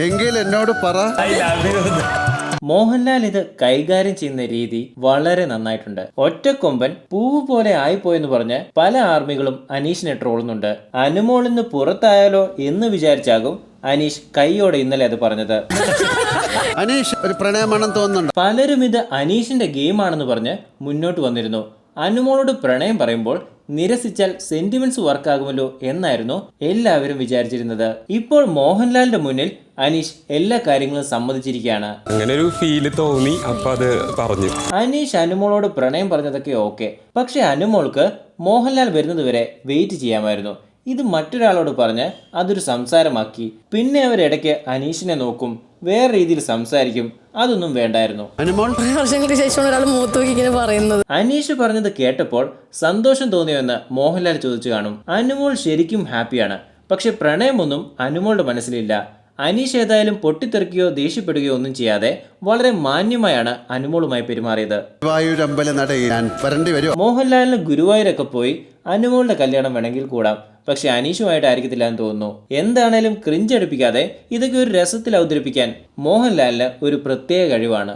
എങ്കിൽ എന്നോട് പറ മോഹൻലാൽ ഇത് കൈകാര്യം ചെയ്യുന്ന രീതി വളരെ നന്നായിട്ടുണ്ട്. ഒറ്റക്കൊമ്പൻ പൂവ് പോലെ ആയിപ്പോയെന്ന് പറഞ്ഞ് പല ആർമികളും അനീഷിനെ ട്രോളുന്നുണ്ട്. അനുമോളിന്ന് പുറത്തായാലോ എന്ന് വിചാരിച്ചാകും അനീഷ് കൈയോടെ ഇന്നലെ അത് പറഞ്ഞത്. അനീഷ് ഒരു പ്രണയമണം തോന്നുന്നുണ്ട്. പലരും ഇത് അനീഷിന്റെ ഗെയിമാണെന്ന് പറഞ്ഞ് മുന്നോട്ട് വന്നിരുന്നു. അനുമോളോട് പ്രണയം പറയുമ്പോൾ നിരസിച്ചാൽ സെന്റിമെന്റ്സ് വർക്കാകുമല്ലോ എന്നായിരുന്നു എല്ലാവരും വിചാരിച്ചിരുന്നത്. ഇപ്പോൾ മോഹൻലാലിന്റെ മുന്നിൽ അനീഷ് എല്ലാ കാര്യങ്ങളും സമ്മതിച്ചിരിക്കുകയാണ്. അങ്ങനെ ഒരു ഫീൽ തോന്നി അപ്പൊ അത് പറഞ്ഞു. അനീഷ് അനുമോളോട് പ്രണയം പറഞ്ഞതൊക്കെ ഓക്കെ പക്ഷെ അനുമോൾക്ക് മോഹൻലാൽ വരുന്നത് വരെ വെയിറ്റ് ചെയ്യാമായിരുന്നു. ഇത് മറ്റൊരാളോട് പറഞ്ഞ് അതൊരു സംസാരമാക്കി. പിന്നെ അവരിടയ്ക്ക് അനീഷിനെ നോക്കും. വേറെ രീതിയിൽ സംസാരിക്കും. അതൊന്നും വേണ്ടായിരുന്നു. വർഷങ്ങൾക്ക് ശേഷമാണ് ഒരാൾ ഇങ്ങനെ പറയുന്നത്. അനീഷ് പറഞ്ഞത് കേട്ടപ്പോൾ സന്തോഷം തോന്നിയെന്ന് മോഹൻലാൽ ചോദിച്ചു കാണും. അനുമോൾ ശരിക്കും ഹാപ്പിയാണ്. പക്ഷെ പ്രണയമൊന്നും അനുമോളുടെ മനസ്സിലില്ല. അനീഷ് ഏതായാലും പൊട്ടിത്തെറിക്കുകയോ ദേഷ്യപ്പെടുകയോ ഒന്നും ചെയ്യാതെ വളരെ മാന്യമായാണ് അനുമോളുമായി പെരുമാറിയത്. മോഹൻലാലിന് ഗുരുവായൂരൊക്കെ പോയി അനുമോളുടെ കല്യാണം വേണമെങ്കിൽ കൂടാം. പക്ഷെ അനീഷുമായിട്ടായിരിക്കത്തില്ല എന്ന് തോന്നുന്നു. എന്താണേലും ക്രിഞ്ചടിപ്പിക്കാതെ ഇതൊക്കെ ഒരു രസത്തിൽ അവതരിപ്പിക്കാൻ മോഹൻലാലിന് ഒരു പ്രത്യേക കഴിവാണ്.